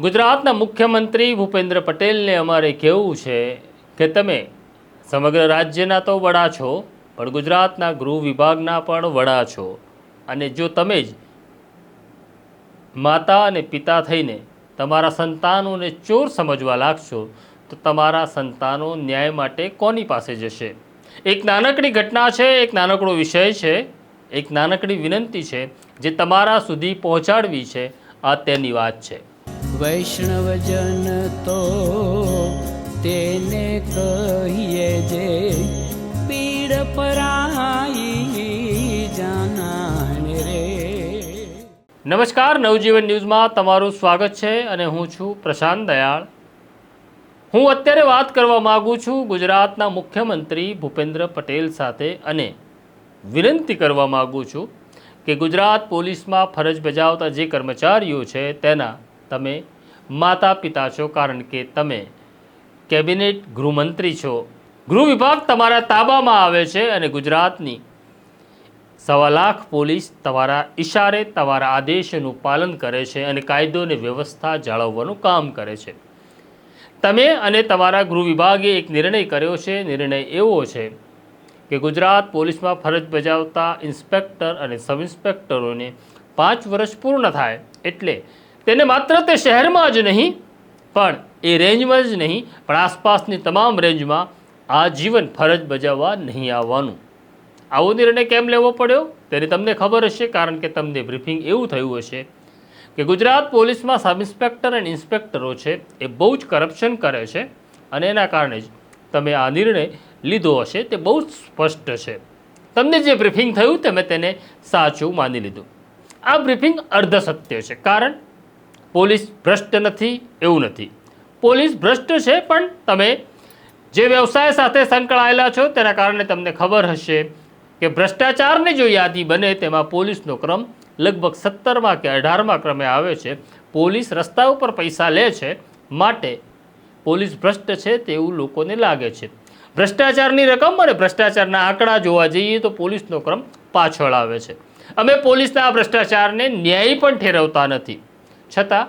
ગુજરાતના મુખ્યમંત્રી ભૂપેન્દ્ર પટેલને અમારે કહેવું છે કે તમે સમગ્ર રાજ્યના તો વડા છો, પણ ગુજરાતના ગૃહ વિભાગના પણ વડા છો. અને જો તમે જ માતા અને પિતા થઈને તમારા સંતાનોને ચોર સમજવા લાગશો, તો તમારા સંતાનો ન્યાય માટે કોની પાસે જશે? એક નાનકડી ઘટના છે, એક નાનકડો વિષય છે, એક નાનકડી વિનંતી છે, જે તમારા સુધી પહોંચાડવી છે. આ તેની વાત છે. વૈષ્ણવજન તો તેને કહીએ જે પીડ પરાઈ જાનાને રે. નમસ્કાર, નવજીવન ન્યૂઝમાં તમારું સ્વાગત છે અને હું છું પ્રશાંત દયાળ. હું અત્યારે વાત કરવા માગું છું ગુજરાતના મુખ્યમંત્રી ભૂપેન્દ્ર પટેલ સાથે અને વિનંતી કરવા માગું છું કે ગુજરાત પોલીસમાં ફરજ બજાવતા જે કર્મચારીઓ છે તેના તમે માતા પિતા છો કારણ કે તમે કેબિનેટ ગૃહમંત્રી છો. ગૃહ વિભાગ તમારા તાબામાં આવે છે અને ગુજરાતની સવા લાખ પોલીસ તમારા ઈશારે તમારા આદેશનું પાલન કરે છે અને કાયદો અને વ્યવસ્થા જાળવવાનું કામ કરે છે. તમે અને તમારા ગૃહ વિભાગે એક નિર્ણય કર્યો છે. નિર્ણય એવો છે કે ગુજરાત પોલીસમાં ફરજ બજાવતા ઇન્સ્પેક્ટર અને સબ ઇન્સ્પેક્ટરોને પાંચ વર્ષ પૂર્ણ થાય એટલે તેને માત્ર તે શહેરમાં જ નહીં, પણ એ રેન્જમાં જ નહીં, પણ આસપાસની તમામ રેન્જમાં આજીવન ફરજ બજાવવા નહીં આવવાનું. આવો નિર્ણય કેમ લેવો પડ્યો? તેની તમને ખબર હશે, કારણ કે તમને બ્રીફિંગ એવું થયું હશે કે ગુજરાત પોલીસમાં સબ ઇન્સ્પેક્ટર અને ઇન્સ્પેક્ટરો છે, એ બહુ જ કરપ્શન કરે છે અને એના કારણે જ તમે આ નિર્ણય લીધો હશે, તે બહુ જ સ્પષ્ટ છે. તમને જે બ્રીફિંગ થયું તમે તેને સાચું માની લીધું. આ બ્રીફિંગ અર્ધ સત્ય છે. કારણ પોલીસ ભ્રષ્ટ નથી, એવું નથી. પોલીસ ભ્રષ્ટ છે, પણ તમે જે વ્યવસાય સાથે સંકળાયેલા છો, તેના કારણે તમને ખબર હશે કે ભ્રષ્ટાચારની જો યાદી બને, તેમાં પોલીસનો ક્રમ લગભગ સત્તરમાં કે અઢારમાં ક્રમે આવે છે. પોલીસ રસ્તા ઉપર પૈસા લે છે માટે પોલીસ ભ્રષ્ટ છે તેવું લોકોને લાગે છે. ભ્રષ્ટાચારની રકમ અને ભ્રષ્ટાચારના આંકડા જોવા જઈએ તો પોલીસનો ક્રમ પાછળ આવે છે. અમે પોલીસના ભ્રષ્ટાચારને ન્યાય પણ ઠેરવતા નથી. છતાં,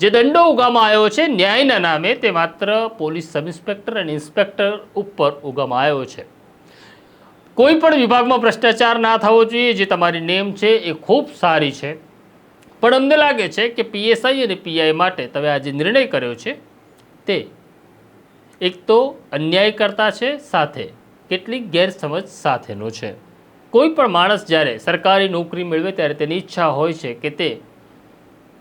જે દંડો ઉગામાં આવ્યો છે, ન્યાયના નામે તે માત્ર પોલીસ સબ ઇન્સ્પેક્ટર અને ઇન્સ્પેક્ટર ઉપર ઉગામાં આવ્યો છે. કોઈ પણ વિભાગમાં ભ્રષ્ટાચાર ના થવો જોઈએ, જે તમારી નેમ છે એ ખૂબ સારી છે. પણ અમને લાગે છે કે પીએસઆઈ અને પીઆઈ માટે તમે આ જે નિર્ણય કર્યો છે, તે એક તો અન્યાય કરતા છે, સાથે કેટલીક ગેરસમજ સાથેનો છે. કોઈ પણ માણસ જ્યારે સરકારી નોકરી મેળવે ત્યારે તેની ઈચ્છા હોય છે કે તે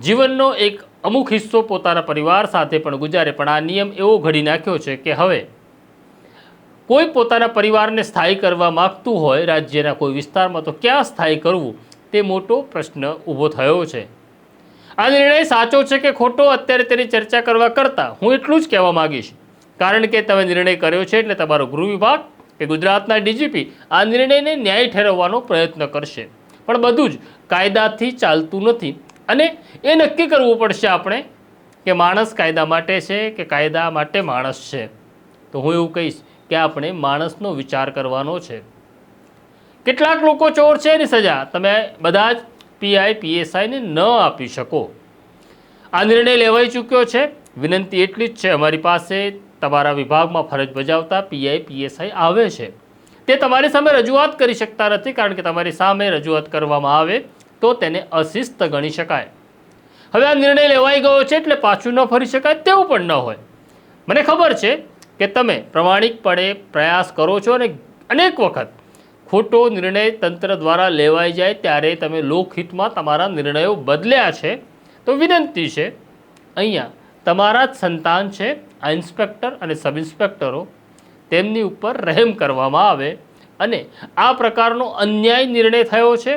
જીવનનો એક અમુક હિસ્સો પોતાના પરિવાર સાથે પણ ગુજારે, પણ આ નિયમ એવો ઘડી નાખ્યો છે કે હવે કોઈ પોતાના પરિવારને સ્થાયી કરવા માગતું હોય, રાજ્યના કોઈ વિસ્તારમાં, તો ક્યાં સ્થાયી કરવું? તે મોટો પ્રશ્ન ઊભો થયો છે. આ નિર્ણય સાચો છે કે ખોટો? અત્યારે તેની ચર્ચા કરવા કરતાં હું એટલું જ કહેવા માગીશ. કારણ કે તમે નિર્ણય કર્યો છે એટલે તમારો ગૃહ વિભાગ કે ગુજરાતના ડીજીપી આ નિર્ણયને ન્યાય ઠેરવવાનો પ્રયત્ન કરશે. પણ બધું જ કાયદાથી ચાલતું નથી. અને એ નક્કી કરવું પડશે આપણે કે માણસ કાયદા માટે છે કે કાયદા માટે માણસ છે. તો હું એવું કહીશ કે આપણે માણસનો વિચાર કરવાનો છે. કેટલાક લોકો ચોર છે એની સજા. તમે બધા જ પીઆઈ પીએસઆઈને ન આપી શકો. આ નિર્ણય લેવાઈ ચૂક્યો છે. વિનંતી એટલી જ છે અમારી પાસે. તમારા વિભાગમાં ફરજ બજાવતા પીઆઈ પીએસઆઈ આવે છે. તે તમારી સામે રજૂઆત કરી શકતા નથી કારણ કે તમારી સામે રજૂઆત કરવામાં આવે તો તેને અશિસ્ત ગણી શકાય. હવે આ નિર્ણય લેવાઈ ગયો છે એટલે પાછું ન ફરી શકાય તેવું પણ ન હોય. મને ખબર છે કે તમે પ્રમાણિકપણે પ્રયાસ કરો છો અને અનેક વખત ખોટો નિર્ણય તંત્ર દ્વારા લેવાઈ જાય ત્યારે તમે લોકહિતમાં તમારા નિર્ણયો બદલ્યા છે. તો વિનંતી છે, અહીંયા તમારા જ સંતાન છે, આ ઇન્સ્પેક્ટર અને સબ ઇન્સ્પેક્ટરો તેમની ઉપર રહેમ કરવામાં આવે અને આ પ્રકારનો અન્યાય નિર્ણય થયો છે.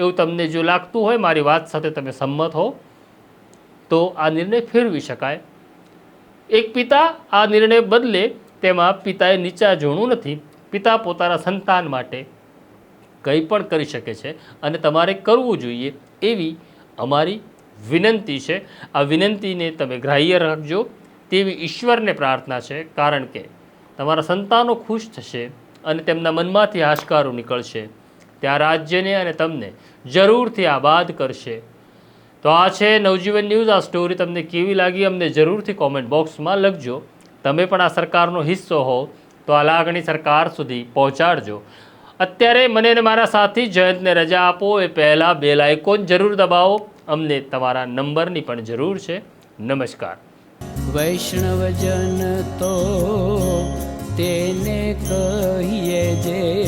એવું તમને જો લાગતું હોય, મારી વાત સાથે તમે સંમત હો. તો આ નિર્ણય ફેરવી શકાય. એક પિતા આ નિર્ણય બદલે તેમાં પિતાએ નીચા જોણું નથી. પિતા પોતાના સંતાન માટે કંઈ પણ કરી શકે છે અને તમારે કરવું જોઈએ એવી અમારી વિનંતી છે. આ વિનંતીને તમે ગ્રાહ્ય રાખજો. તેવી ઈશ્વરને પ્રાર્થના છે, કારણ કે તમારા સંતાનો ખુશ થશે અને તેમના મનમાંથી હાશકારો નીકળશે. ત્યાં રાજ્યને અને તમને જરૂરથી આબાદ કરશે. તો આ છે નવજીવન ન્યૂઝ. આ સ્ટોરી તમને કેવી લાગી અમને જરૂરથી કોમેન્ટ બોક્સમાં લખજો. તમે પણ આ સરકારનો હિસ્સો હો, તો આ લાગણી સરકાર સુધી પહોંચાડજો. અત્યારે મને અને મારા સાથી જયંતને રજા આપો. એ પહેલાં બેલ આઇકોન જરૂર દબાવો. અમને તમારા નંબરની પણ જરૂર છે. નમસ્કાર. વૈષ્ણવજન તો તેને કહીએ જે